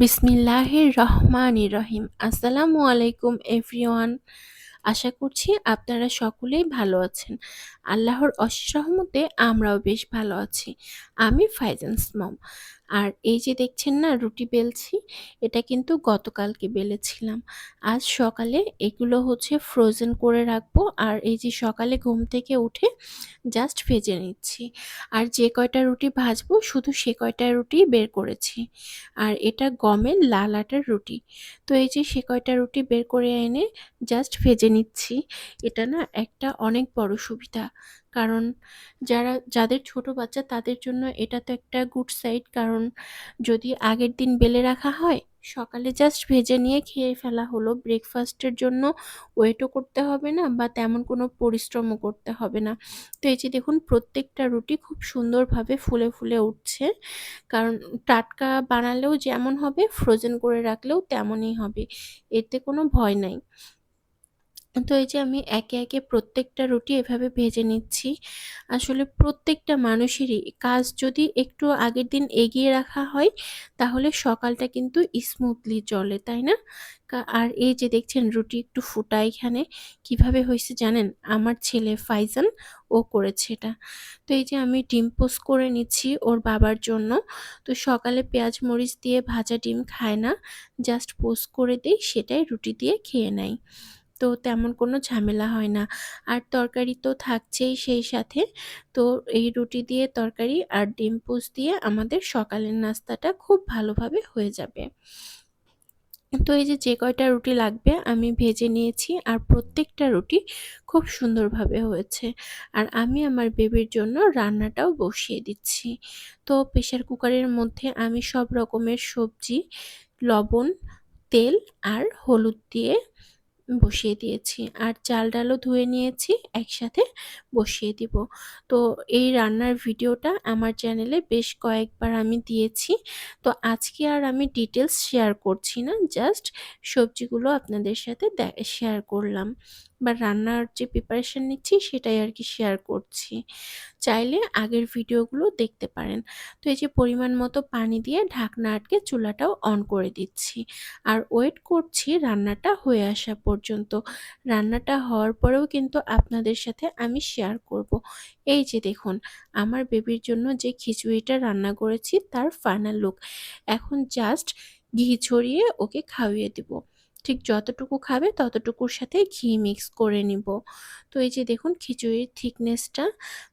বিসমিল্লাহির রহমানির রহিম। আসসালামু আলাইকুম এভরিওয়ান। আশা করছি আপনারা সকলেই ভালো আছেন। আল্লাহর অশেষ রহমতে আমরাও বেশ ভালো আছি। আমি ফাইজান্স মম আর এই যে দেখছেন না রুটি বেলছি, এটা কিন্তু গতকালকে বেলেছিলাম। আজ সকালে এগুলো হচ্ছে ফ্রোজেন করে রাখব আর এই যে সকালে ঘুম থেকে উঠে জাস্ট ভেজে নিচ্ছি। আর যে কয়টা রুটি ভাজবো, শুধু সে কয়টা রুটি বের করেছি। আর এটা গমের লাল আটার রুটি। তো এই যে সে কয়টা রুটি বের করে এনে জাস্ট ভেজে নিচ্ছি, এটা না একটা অনেক বড় সুবিধা। কারণ যারা, যাদের ছোট বাচ্চা তাদের জন্য এটা তো একটা গুড সাইড কারণ যদি আগের দিন বেলে রাখা হয়, সকালে জাস্ট ভেজে নিয়ে খেয়ে ফেলা হলো ব্রেকফাস্টের জন্য ওয়েটও করতে হবে না বা তেমন কোনো পরিশ্রমও করতে হবে না। তো এই যে দেখুন, প্রত্যেকটা রুটি খুব সুন্দরভাবে ফুলে ফুলে উঠছে। কারণ টাটকা বানালেও যেমন হবে ফ্রোজেন করে রাখলেও তেমনই হবে। এতে কোনো ভয় নাই। তো এই যে আমি একে একে প্রত্যেকটা রুটি এভাবে ভেজে নিচ্ছি। আসলে প্রত্যেকটা মানুষেরই কাজ যদি একটু আগের দিন এগিয়ে রাখা হয়, তাহলে সকালটা কিন্তু স্মুথলি চলে, তাই না? আর এই যে দেখছেন রুটি একটু ফুটা এখানে, কীভাবে হয়েছে জানেন? আমার ছেলে ফাইজান ও করেছে এটা। তো এই যে আমি ডিম পোস্ট করে নিচ্ছি ওর বাবার জন্য। তো সকালে পেঁয়াজ মরিচ দিয়ে ভাজা ডিম খায় না, জাস্ট পোস্ট করে দিই, সেটাই রুটি দিয়ে খেয়ে নেয়। তো তেমন কোনো ঝামেলা হয় না। আর তরকারি তো থাকছেই সেই সাথে। তো এই রুটি দিয়ে তরকারি আর ডিম পোস্ট দিয়ে আমাদের সকালের নাস্তাটা খুব ভালোভাবে হয়ে যাবে। তো এই যে যে কয়টা রুটি লাগবে আমি ভেজে নিয়েছি আর প্রত্যেকটা রুটি খুব সুন্দরভাবে হয়েছে। আর আমি আমার বেবির জন্য রান্নাটাও বসিয়ে দিচ্ছি। তো প্রেশার কুকারের মধ্যে আমি সব রকমের সবজি, লবণ, তেল আর হলুদ দিয়ে বসিয়ে দিয়েছি। আর চাল ডালও ধুয়ে নিয়েছি, একসাথে বসিয়ে দিব। তো এই রান্নার ভিডিওটা আমার চ্যানেলে বেশ কয়েকবার আমি দিয়েছি। তো আজকে আর আমি ডিটেলস শেয়ার করছি না, জাস্ট সবজিগুলো আপনাদের সাথে শেয়ার করলাম। বা রান্নার যে প্রিপারেশান নিচ্ছি সেটাই আর কি শেয়ার করছি। চাইলে আগের ভিডিওগুলো দেখতে পারেন। তো এই যে পরিমাণ মতো পানি দিয়ে ঢাকনা আটকে চুলাটাও অন করে দিচ্ছি। আর ওয়েট করছি রান্নাটা হয়ে আসা পর্যন্ত। রান্নাটা হওয়ার পরেও কিন্তু আপনাদের সাথে আমি শেয়ার করব। এই যে দেখুন, আমার বেবির জন্য যে খিচুড়িটা রান্না করেছি তার ফাইনাল লুক এখন জাস্ট ঘি ছড়িয়ে ওকে খাওয়িয়ে দেবো। ঠিক যতটুকু খাবে ততটুকুর সাথে ঘি মিক্স করে নিব। তো এই যে দেখুন খিচুড়ির থিকনেসটা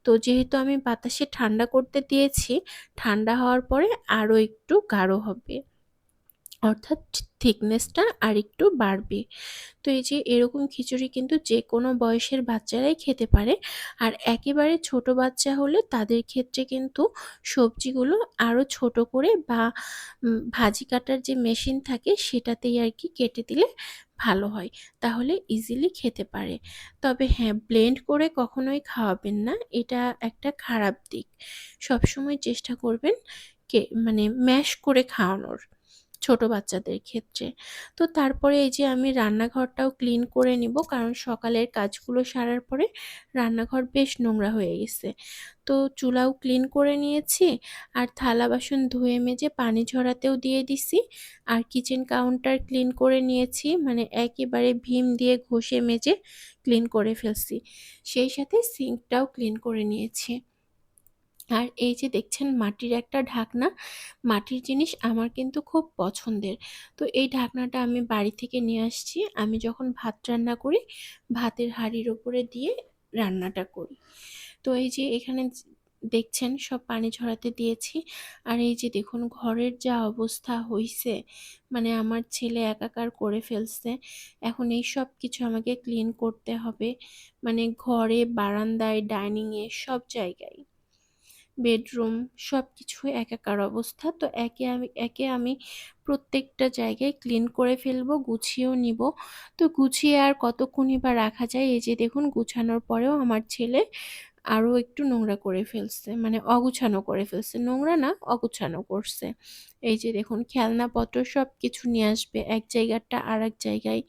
তো যেহেতু আমি বাতাসে ঠান্ডা করতে দিয়েছি, ঠান্ডা হওয়ার পরে আরও একটু গাঢ় হবে। অর্থাৎ থিকনেসটা আর একটু বাড়বে। তো এই যে এরকম খিচুড়ি কিন্তু যে কোনো বয়সের বাচ্চারাই খেতে পারে। আর একেবারে ছোট বাচ্চা হলে তাদের ক্ষেত্রে কিন্তু সবজিগুলো আরও ছোট করে বা ভাজি কাটার যে মেশিন থাকে সেটাতেই আর কি কেটে দিলে ভালো হয়। তাহলে ইজিলি খেতে পারে। তবে হ্যাঁ ব্লেন্ড করে কখনোই খাওয়াবেন না। এটা একটা খারাপ দিক। সবসময় চেষ্টা করবেন কে মানে ম্যাশ করে খাওয়ানোর। ছোট বাচ্চাদের ক্ষেত্রে। তো তারপরে এই যে আমি রান্নাঘরটাও ক্লিন করে নিব, কারণ সকালের কাজগুলো সারার পরে রান্নাঘর বেশ নোংরা হয়ে গেছে। তো চুলাও ক্লিন করে নিয়েছি, আর থালা বাসন ধুয়ে মেজে পানি ঝরাতেও দিয়ে দিছি, আর কিচেন কাউন্টার ক্লিন করে নিয়েছি মানে একেবারে ভীম দিয়ে ঘষে মেজে ক্লিন করে ফেলছি। সেই সাথে সিঙ্কটাও ক্লিন করে নিয়েছি। আর এই যে দেখছেন মাটির একটা ঢাকনা, মাটির জিনিস আমার কিন্তু খুব পছন্দের। তো এই ঢাকনাটা আমি বাড়ি থেকে নিয়ে আসছি। আমি যখন ভাত রান্না করি, ভাতের হাঁড়ির ওপরে দিয়ে রান্নাটা করি। তো এই যে এখানে দেখছেন সব পানি ঝরাতে দিয়েছি। আর এই যে দেখুন ঘরের যা অবস্থা হইছে মানে আমার ছেলে একাকার করে ফেলছে। এখন এই সব কিছু আমাকে ক্লিন করতে হবে। মানে ঘরে, বারান্দায় ডাইনিংয়ে সব জায়গায়। বেডরুম সব কিছুই একাকার অবস্থা। তো একে আমি একে আমি প্রত্যেকটা জায়গায় ক্লিন করে ফেলব, গুছিয়েও নিব। তো গুছিয়ে আর কতক্ষণই বা রাখা যায়, এই যে দেখুন গুছানোর পরেও আমার ছেলে আরও একটু নোংরা করে ফেলছে মানে অগুছানো করে ফেলছে। নোংরা না, অগুছানো করছে। এই যে দেখুন খেলনাপত্র সব কিছু নিয়ে আসবে, এক জায়গাটা আর এক জায়গায়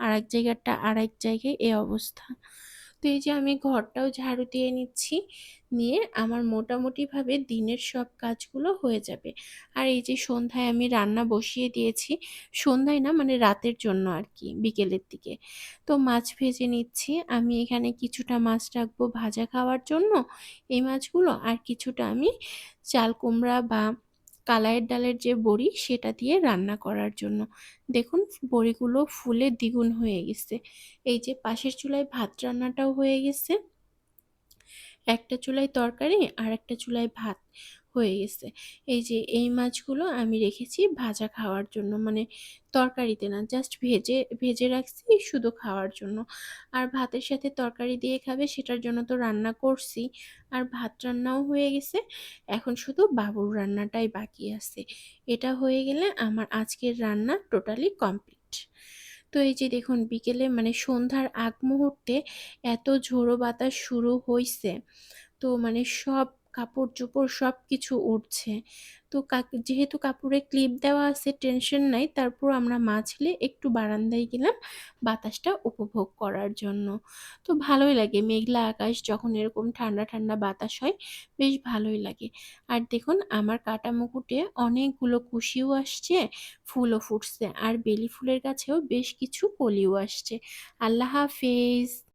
আর এক জায়গাটা আর এক জায়গায়, এ অবস্থা। তো এই যে আমি ঘরটাও ঝাড়ু দিয়ে নিচ্ছি, নিয়ে আমার মোটামুটিভাবে দিনের সব কাজগুলো হয়ে যাবে। আর এই যে সন্ধ্যায় আমি রান্না বসিয়ে দিয়েছি, সন্ধ্যায় না মানে রাতের জন্য আর কি বিকেলের দিকে। তো মাছ ভেজে নিচ্ছি। আমি এখানে কিছুটা মাছ রাখব ভাজা খাওয়ার জন্য। এই মাছগুলো আর কিছুটা আমি চাল কুমড়া বা কালাইয়ের ডালের যে বড়ি, সেটা দিয়ে রান্না করার জন্য। দেখুন, বড়িগুলো ফুলে দ্বিগুণ হয়ে গেছে। এই যে পাশের চুলায় ভাত রান্নাটাও হয়ে গেছে। একটা চুলায় তরকারি আর একটা চুলায় ভাত। হয়ে গেছে। এই যে এই মাছগুলো আমি রেখেছি ভাজা খাওয়ার জন্য মানে তরকারিতে না জাস্ট ভেজে ভেজে রাখছি শুধু খাওয়ার জন্য। আর ভাতের সাথে তরকারি দিয়ে খাবে সেটার জন্য তো রান্না করছি, আর ভাত রান্নাও হয়ে গেছে। এখন শুধু বাবুর রান্নাটাই বাকি আছে। এটা হয়ে গেলে আমার আজকের রান্না টোটালি কমপ্লিট তো এই যে দেখুন, বিকেলে মানে সন্ধ্যার আগ মুহূর্তে এত ঝোড়ো বাতাস শুরু হইছে। তো মানে সব কাপড় চোপড় সব কিছু উঠছে তো যেহেতু কাপড়ে ক্লিপ দেওয়া আছে টেনশন নাই, তারপর আমরা মা ছেলে একটু বারান্দায় গেলাম বাতাসটা উপভোগ করার জন্য। তো ভালোই লাগে, মেঘলা আকাশ যখন এরকম ঠান্ডা ঠান্ডা বাতাস হয়, বেশ ভালোই লাগে। আর দেখুন, আমার কাটা মুকুটে অনেকগুলো কুশিও আসছে, ফুলও ফুটছে, আর বেলি ফুলের গাছেও বেশ কিছু কলিও আসছে। আল্লাহ হাফেজ!